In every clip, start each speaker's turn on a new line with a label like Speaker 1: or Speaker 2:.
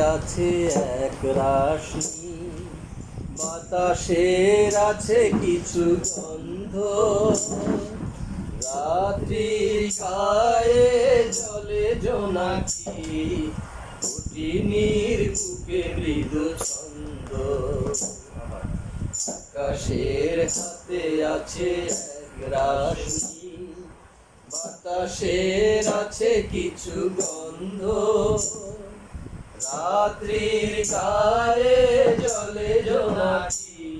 Speaker 1: আছে এক রাশি। বাতাসের আছে কিছু গন্ধ। রাত্রি গায়ে জলে জোনাকি। কুটিনির বুকে মৃদু ছন্দ। আকাশের হাতে আছে এক রাশি। বাতাসের আছে কিছু গন্ধ। রাত্রির গায়ে জলে জোনাকি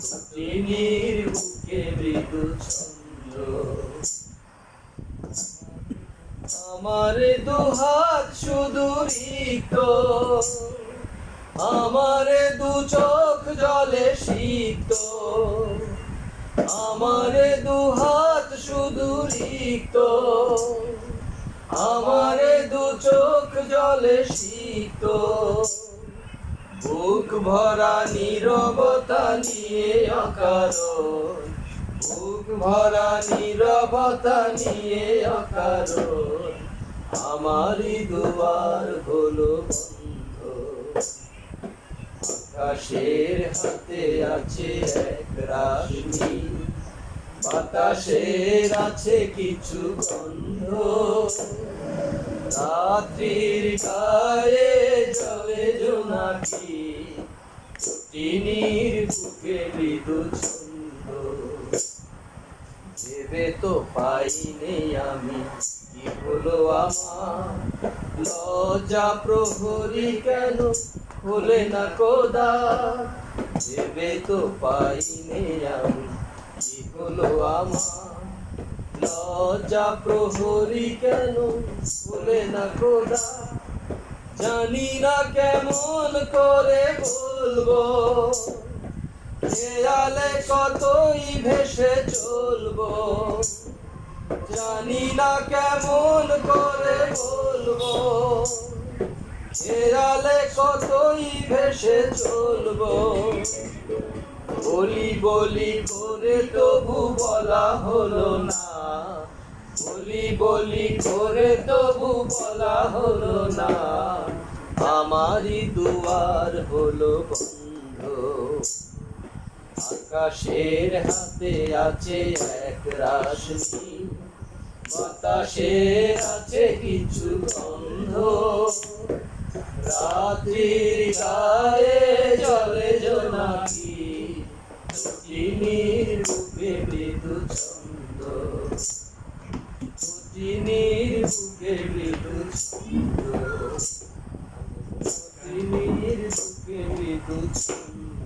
Speaker 1: কুটিনির বুকে মৃদু ছন্দ আমার দুহাত শুধু রিক্ত, আমার দু চোখ জলে সিক্ত। আমার দু হাত শুধু রিক্ত আমার দু চোখ জলে শীত। বুক ভরা নীরবতা নিয়ে অকারণ। বুক ভরা নীরবতা নিয়ে অকারণ। আমারই দুয়ার হলো বন্ধ। আকাশের হাতে আছে এক রাশি। বাতাসের আছে কিছু গন্ধ। রাত্রির গায়ে জলে জোনাকি টিনির বুকে মৃদু ছন্দ। ভেবে তো পাইনি আমি কি হলো আমার। লজ্জা প্রহরী কেন হলে না কোদা ভেবে তো পাইনি আমি কি হলো আমার। লজ্জা প্রহরী কেন বলে না কোদা জানি না কেমন করে বলব। খেয়ালে কতই ভেসে চলবো। জানি না কেমন করে বলব। খেয়ালে কতই ভেসে চলব? বলি বলি করে তবু বলা হলো না। বলি বলি করে তবু বলা হলো না। আমারই দুয়ার হলো বন্ধ। আকাশের হাতে আছে এক রাশি। বাতাসের আছে কিছু রাত্রির গায়ে জলে জোনাকি চিনির রূপে মৃদু ছন্দ। চিনির রূপে মৃদু ছন্দ। চিনির রূপে মৃদু ছন্দ।